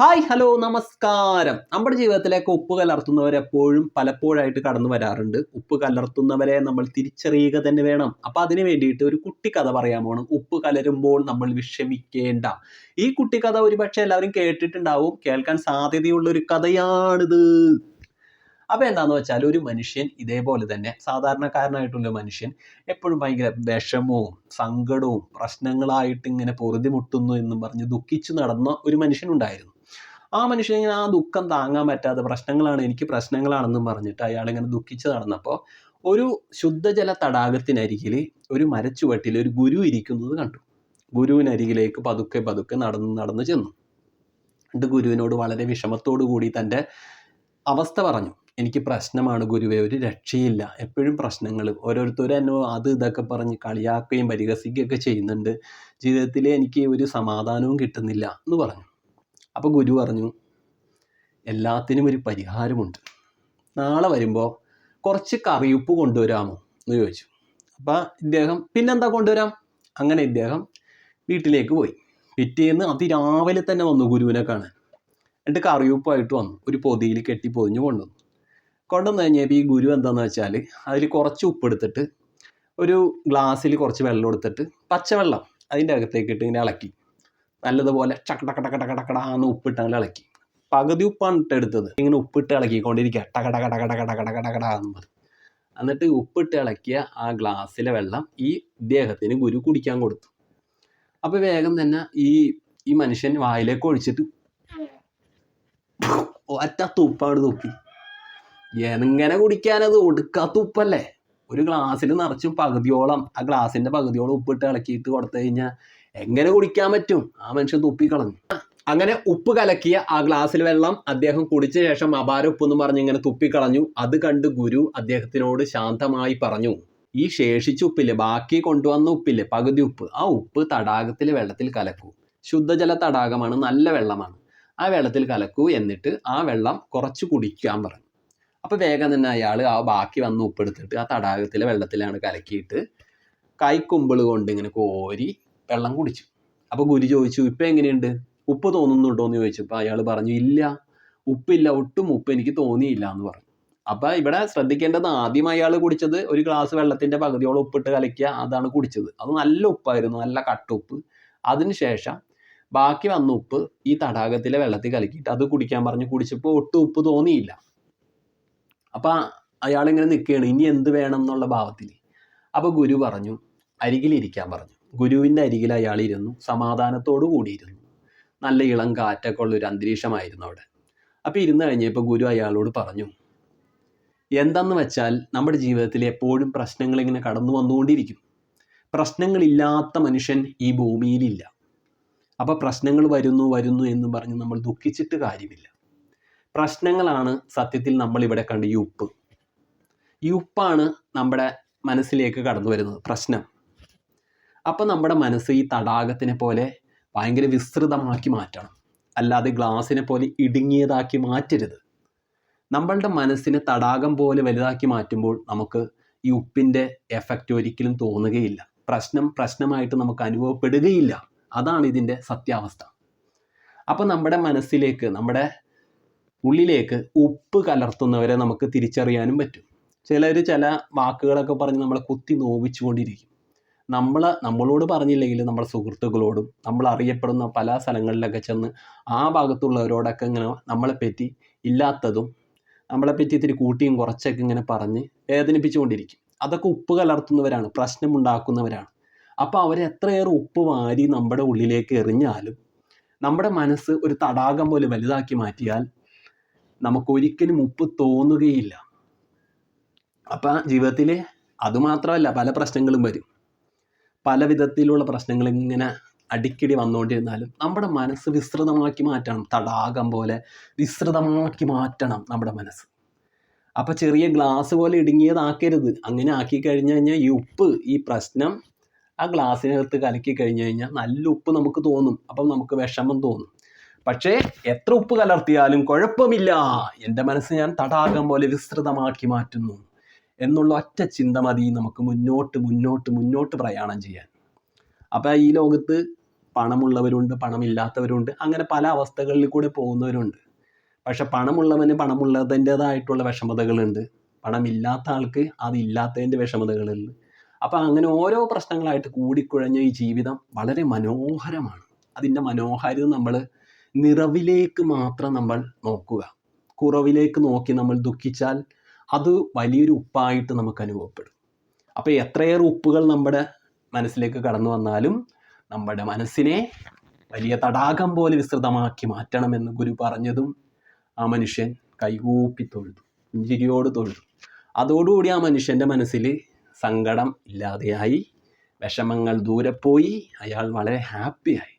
Hi hello നമസ്കാരം. നമ്മുടെ ജീവിതത്തിലേക്ക് ഉപ്പ് കലർത്തുന്നവർ എപ്പോഴും പലപ്പോഴായിട്ട് കടന്നു വരാറുണ്ട്. ഉപ്പ് കലർത്തുന്നവരെ നമ്മൾ തിരിച്ചറിയുക തന്നെ വേണം. അപ്പൊ അതിന് വേണ്ടിയിട്ട് ഒരു കുട്ടിക്കഥ പറയാൻ പോകണം ഉപ്പ് കലരുമ്പോൾ നമ്മൾ വിഷമിക്കേണ്ട. ഈ കുട്ടിക്കഥ ഒരുപക്ഷെ എല്ലാവരും കേട്ടിട്ടുണ്ടാവും. കേൾക്കാൻ സാധ്യതയുള്ള ഒരു കഥയാണിത്. അപ്പൊ എന്താന്ന് വെച്ചാൽ ഒരു മനുഷ്യൻ ഇതേപോലെ തന്നെ സാധാരണക്കാരനായിട്ടുള്ള മനുഷ്യൻ എപ്പോഴും ഭയങ്കര വിഷമവും സങ്കടവും പ്രശ്നങ്ങളായിട്ട് ഇങ്ങനെ പൊറുതിമുട്ടുന്നു എന്നും പറഞ്ഞ് ദുഃഖിച്ചു നടന്ന ഒരു മനുഷ്യൻ മനുഷ്യനുണ്ടായിരുന്നു ആ മനുഷ്യൻ ഇങ്ങനെ ആ ദുഃഖം താങ്ങാൻ പറ്റാതെ പ്രശ്നങ്ങളാണ് എനിക്ക് പ്രശ്നങ്ങളാണെന്നും പറഞ്ഞിട്ട് അയാൾ ഇങ്ങനെ ദുഃഖിച്ച് നടന്നപ്പോൾ ഒരു ശുദ്ധജല തടാകത്തിനരികിൽ ഒരു മരച്ചുവട്ടിൽ ഒരു ഗുരു ഇരിക്കുന്നത് കണ്ടു. ഗുരുവിനരികിലേക്ക് പതുക്കെ പതുക്കെ നടന്ന് നടന്ന് ചെന്നു. എന്നിട്ട് ഗുരുവിനോട് വളരെ വിഷമത്തോടു കൂടി തന്റെ അവസ്ഥ പറഞ്ഞു. എനിക്ക് പ്രശ്നമാണ് ഗുരുവെ ഒരു രക്ഷയില്ല. എപ്പോഴും പ്രശ്നങ്ങൾ ഓരോരുത്തരും എന്നെ അത് ഇതൊക്കെ പറഞ്ഞ് കളിയാക്കുകയും പരിഹസിക്കുകയൊക്കെ ചെയ്യുന്നുണ്ട്. ജീവിതത്തിൽ എനിക്ക് ഒരു സമാധാനവും കിട്ടുന്നില്ല എന്ന് പറഞ്ഞു. അപ്പോൾ ഗുരു പറഞ്ഞു എല്ലാത്തിനും ഒരു പരിഹാരമുണ്ട്. നാളെ വരുമ്പോൾ കുറച്ച് കറിയുപ്പ് കൊണ്ടുവരാമോ? എന്ന് ചോദിച്ചു. അപ്പോൾ ഇദ്ദേഹം പിന്നെന്താ കൊണ്ടുവരാം? അങ്ങനെ ഇദ്ദേഹം വീട്ടിലേക്ക് പോയി. പിറ്റേന്ന് അതിരാവിലെ തന്നെ വന്നു ഗുരുവിനെ കാണാൻ. എന്നിട്ട് കറിയുപ്പായിട്ട് വന്നു. ഒരു പൊതിയിൽ കെട്ടി പൊതിഞ്ഞ് കൊണ്ടുവന്നു. കൊണ്ടുവന്നു കഴിഞ്ഞപ്പോൾ ഈ ഗുരു എന്താണെന്ന് വെച്ചാൽ അതിൽ കുറച്ച് ഉപ്പെടുത്തിട്ട് ഒരു ഗ്ലാസ്സിൽ കുറച്ച് വെള്ളം എടുത്തിട്ട് പച്ചവെള്ളം അതിന്റെ അകത്തേക്കിട്ട് ഇങ്ങനെ ഇളക്കി. നല്ലതുപോലെ ചക്കടക്കടക്കടക്കടക്കടാന്ന് ഉപ്പിട്ട് അങ്ങനെ ഇളക്കി പകുതി ഉപ്പാണ് ഇട്ട് എടുത്തത് ഇങ്ങനെ ഉപ്പിട്ട് ഇളക്കിക്കൊണ്ടിരിക്കുക ടകടകടകടകടകടകടകടാന്ന് പറഞ്ഞു എന്നിട്ട് ഉപ്പിട്ട് ഇളക്കിയ ആ ഗ്ലാസ്സിലെ വെള്ളം ഈ ഇദ്ദേഹത്തിന് ഗുരു കുടിക്കാൻ കൊടുത്തു അപ്പോൾ വേഗം തന്നെ ഈ ഈ മനുഷ്യൻ വായിലേക്ക് ഒഴിച്ചിട്ട് ഒറ്റ തുപ്പാണ് തുപ്പി എങ്ങനെ കുടിക്കാനത് ഒടുക്കാത്ത ഉപ്പല്ലേ ഒരു ഗ്ലാസ്സിൽ നിറച്ചും പകുതിയോളം ആ ഗ്ലാസിന്റെ പകുതിയോളം ഉപ്പിട്ട് ഇളക്കിയിട്ട് കൊടുത്തു കഴിഞ്ഞാൽ എങ്ങനെ കുടിക്കാൻ പറ്റും? ആ മനുഷ്യൻ തുപ്പിക്കളഞ്ഞു അങ്ങനെ ഉപ്പ് കലക്കിയ ആ ഗ്ലാസ്സിൽ വെള്ളം അദ്ദേഹം കുടിച്ച ശേഷം അപാര ഉപ്പ് എന്ന് പറഞ്ഞ് ഇങ്ങനെ തുപ്പിക്കളഞ്ഞു അത് കണ്ട് ഗുരു അദ്ദേഹത്തിനോട് ശാന്തമായി പറഞ്ഞു ഈ ശേഷിച്ച ഉപ്പില്ലേ ബാക്കി കൊണ്ടുവന്ന ഉപ്പില്ലേ പകുതി ഉപ്പ്. ആ ഉപ്പ് തടാകത്തിലെ വെള്ളത്തിൽ കലക്കൂ. ശുദ്ധജല തടാകമാണ് നല്ല വെള്ളമാണ്. ആ വെള്ളത്തിൽ കലക്കൂ എന്നിട്ട് ആ വെള്ളം കുറച്ച് കുടിക്കാൻ പറഞ്ഞു. അപ്പോൾ വേഗം തന്നെ അയാൾ ആ ബാക്കി വന്ന ഉപ്പെടുത്തിട്ട് ആ തടാകത്തിലെ വെള്ളത്തിലാണ് കലക്കിയിട്ട് കൈക്കുമ്പിൾ കൊണ്ട് ഇങ്ങനെ കോരി വെള്ളം കുടിച്ചു. അപ്പോൾ ഗുരു ചോദിച്ചു ഇപ്പം എങ്ങനെയുണ്ട്? ഉപ്പ് തോന്നുന്നുണ്ടോ എന്ന് ചോദിച്ചപ്പോൾ അയാൾ പറഞ്ഞു ഇല്ല ഉപ്പില്ല ഒട്ടും ഉപ്പ് എനിക്ക് തോന്നിയില്ല എന്ന് പറഞ്ഞു. അപ്പോൾ ഇവിടെ ശ്രദ്ധിക്കേണ്ടത് ആദ്യം അയാൾ കുടിച്ചത് ഒരു ഗ്ലാസ് വെള്ളത്തിന്റെ പകുതിയോളം ഉപ്പിട്ട് കലക്കിയ അതാണ് കുടിച്ചത്. അത് നല്ല ഉപ്പായിരുന്നു നല്ല കട്ടുപ്പ്. അതിനുശേഷം ബാക്കി വന്ന ഉപ്പ് ഈ തടാകത്തിലെ വെള്ളത്തിൽ കലക്കിയിട്ട് അത് കുടിക്കാൻ പറഞ്ഞ്. കുടിച്ചപ്പോൾ ഒട്ടും ഉപ്പ് തോന്നിയില്ല. അപ്പം അയാളിങ്ങനെ നിൽക്കുകയാണ് ഇനി എന്ത് വേണം എന്നുള്ള ഭാവത്തിൽ? അപ്പോൾ ഗുരു പറഞ്ഞു അരികിലിരിക്കാൻ പറഞ്ഞു. ഗുരുവിന്റെ അരികിൽ അയാൾ ഇരുന്നു സമാധാനത്തോടു കൂടിയിരുന്നു നല്ല ഇളം കാറ്റൊക്കെ ഉള്ളൊരു അന്തരീക്ഷമായിരുന്നു അവിടെ. അപ്പോൾ ഇരുന്ന് കഴിഞ്ഞപ്പോൾ ഗുരു അയാളോട് പറഞ്ഞു എന്തെന്ന് വെച്ചാൽ നമ്മുടെ ജീവിതത്തിൽ എപ്പോഴും പ്രശ്നങ്ങൾ ഇങ്ങനെ കടന്നു വന്നുകൊണ്ടിരിക്കും. പ്രശ്നങ്ങളില്ലാത്ത മനുഷ്യൻ ഈ ഭൂമിയിലില്ല. അപ്പോൾ പ്രശ്നങ്ങൾ വരുന്നു വരുന്നു എന്ന് പറഞ്ഞ് നമ്മൾ ദുഃഖിച്ചിട്ട് കാര്യമില്ല. പ്രശ്നങ്ങളാണ് സത്യത്തിൽ നമ്മൾ ഇവിടെ കണ്ട ഈ ഉപ്പ്. ഈ ഉപ്പാണ് നമ്മുടെ മനസ്സിലേക്ക് കടന്നു വരുന്നത് പ്രശ്നം. അപ്പം നമ്മുടെ മനസ്സ് ഈ തടാകത്തിനെ പോലെ ഭയങ്കര വിസ്തൃതമാക്കി മാറ്റണം. അല്ലാതെ ഗ്ലാസിനെ പോലെ ഇടുങ്ങിയതാക്കി മാറ്റരുത്. നമ്മളുടെ മനസ്സിനെ തടാകം പോലെ വലുതാക്കി മാറ്റുമ്പോൾ നമുക്ക് ഈ ഉപ്പിന്റെ എഫക്റ്റ് ഒരിക്കലും തോന്നുകയില്ല. പ്രശ്നം പ്രശ്നമായിട്ട് നമുക്ക് അനുഭവപ്പെടുകയില്ല. അതാണ് ഇതിന്റെ സത്യാവസ്ഥ. അപ്പം നമ്മുടെ മനസ്സിലേക്ക് നമ്മുടെ ഉള്ളിലേക്ക് ഉപ്പ് കലർത്തുന്നവരെ നമുക്ക് തിരിച്ചറിയാനും പറ്റും. ചിലർ ചില വാക്കുകളൊക്കെ പറഞ്ഞ് നമ്മളെ കുത്തി നോവിച്ചുകൊണ്ടിരിക്കും. നമ്മൾ നമ്മളോട് പറഞ്ഞില്ലെങ്കിൽ നമ്മുടെ സുഹൃത്തുക്കളോടും നമ്മൾ അറിയപ്പെടുന്ന പല സ്ഥലങ്ങളിലൊക്കെ ചെന്ന് ആ ഭാഗത്തുള്ളവരോടൊക്കെ ഇങ്ങനെ നമ്മളെപ്പറ്റി ഇല്ലാത്തതും നമ്മളെപ്പറ്റി ഇത്തിരി കൂട്ടിയും കുറച്ചൊക്കെ ഇങ്ങനെ പറഞ്ഞ് വേദനിപ്പിച്ചുകൊണ്ടിരിക്കും. അതൊക്കെ ഉപ്പ് കലർത്തുന്നവരാണ് പ്രശ്നമുണ്ടാക്കുന്നവരാണ്. അപ്പോൾ അവരെ എത്രയേറെ ഉപ്പ് വാരി നമ്മുടെ ഉള്ളിലേക്ക് എറിഞ്ഞാലും നമ്മുടെ മനസ്സ് ഒരു തടാകം പോലെ വലുതാക്കി മാറ്റിയാൽ നമുക്കൊരിക്കലും ഉപ്പ് തോന്നുകയില്ല. അപ്പം ജീവിതത്തിലെ അതുമാത്രമല്ല പല പ്രശ്നങ്ങളും വരും. പല വിധത്തിലുള്ള പ്രശ്നങ്ങൾ ഇങ്ങനെ അടിക്കടി വന്നുകൊണ്ടിരുന്നാലും നമ്മുടെ മനസ്സ് വിസ്തൃതമാക്കി മാറ്റണം. തടാകം പോലെ വിസ്തൃതമാക്കി മാറ്റണം നമ്മുടെ മനസ്സ്. അപ്പം ചെറിയ ഗ്ലാസ് പോലെ ഇടുങ്ങിയതാക്കരുത്. അങ്ങനെ ആക്കി കഴിഞ്ഞു കഴിഞ്ഞാൽ ഈ ഉപ്പ് ഈ പ്രശ്നം ആ ഗ്ലാസ്സിനകത്ത് കലക്കി കഴിഞ്ഞു കഴിഞ്ഞാൽ നല്ല ഉപ്പ് നമുക്ക് തോന്നും. അപ്പം നമുക്ക് വിഷമം തോന്നും. പക്ഷേ എത്ര ഉപ്പ് കലർത്തിയാലും കുഴപ്പമില്ല. എന്റെ മനസ്സ് ഞാൻ തടാകം പോലെ വിസ്തൃതമാക്കി മാറ്റുന്നു. എന്നുള്ള ഒറ്റ ചിന്ത മതി നമുക്ക് മുന്നോട്ട് മുന്നോട്ട് മുന്നോട്ട് പ്രയാണം ചെയ്യാൻ. അപ്പോൾ ഈ ലോകത്ത് പണമുള്ളവരുണ്ട് പണമില്ലാത്തവരുണ്ട് അങ്ങനെ പല അവസ്ഥകളിൽ കൂടെ പോകുന്നവരുണ്ട്. പക്ഷെ പണമുള്ളവന് പണമുള്ളതിന്റെതായിട്ടുള്ള വിഷമതകളുണ്ട്. പണമില്ലാത്ത ആൾക്ക് അതില്ലാത്തതിന്റെ വിഷമതകളുണ്ട്. അപ്പോൾ അങ്ങനെ ഓരോ പ്രശ്നങ്ങളായിട്ട് കൂടിക്കുഴഞ്ഞ ഈ ജീവിതം വളരെ മനോഹരമാണ്. അതിന്റെ മനോഹാരിത നമ്മൾ നിറവിലേക്ക് മാത്രം നമ്മൾ നോക്കുക. കുറവിലേക്ക് നോക്കി നമ്മൾ ദുഃഖിച്ചാൽ അത് വലിയൊരു ഉപ്പായിട്ട് നമുക്ക് അനുഭവപ്പെടും. അപ്പോൾ എത്രയേറെ ഉപ്പുകൾ നമ്മുടെ മനസ്സിലേക്ക് കടന്നു വന്നാലും നമ്മുടെ മനസ്സിനെ വലിയ തടാകം പോലെ വിസ്തൃതമാക്കി മാറ്റണമെന്ന് ഗുരു പറഞ്ഞതും ആ മനുഷ്യൻ കൈകൂപ്പി തൊഴുതു പുഞ്ചിരിയോട് തൊഴുതു. അതോടുകൂടി ആ മനുഷ്യന്റെ മനസ്സിൽ സങ്കടം ഇല്ലാതെയായി വിഷമങ്ങൾ ദൂരെ പോയി അയാൾ വളരെ ഹാപ്പിയായി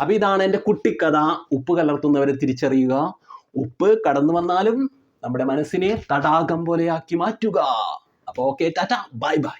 അപ്പോൾ ഇതാണ് എന്റെ കുട്ടിക്കഥ. ഉപ്പ് കലർത്തുന്നവരെ തിരിച്ചറിയുക. ഉപ്പ് കടന്നു വന്നാലും നമ്മുടെ മനസ്സിനെ തടാകം പോലെയാക്കി മാറ്റുക. അപ്പോൾ ഓക്കെ ടാറ്റ. Bye bye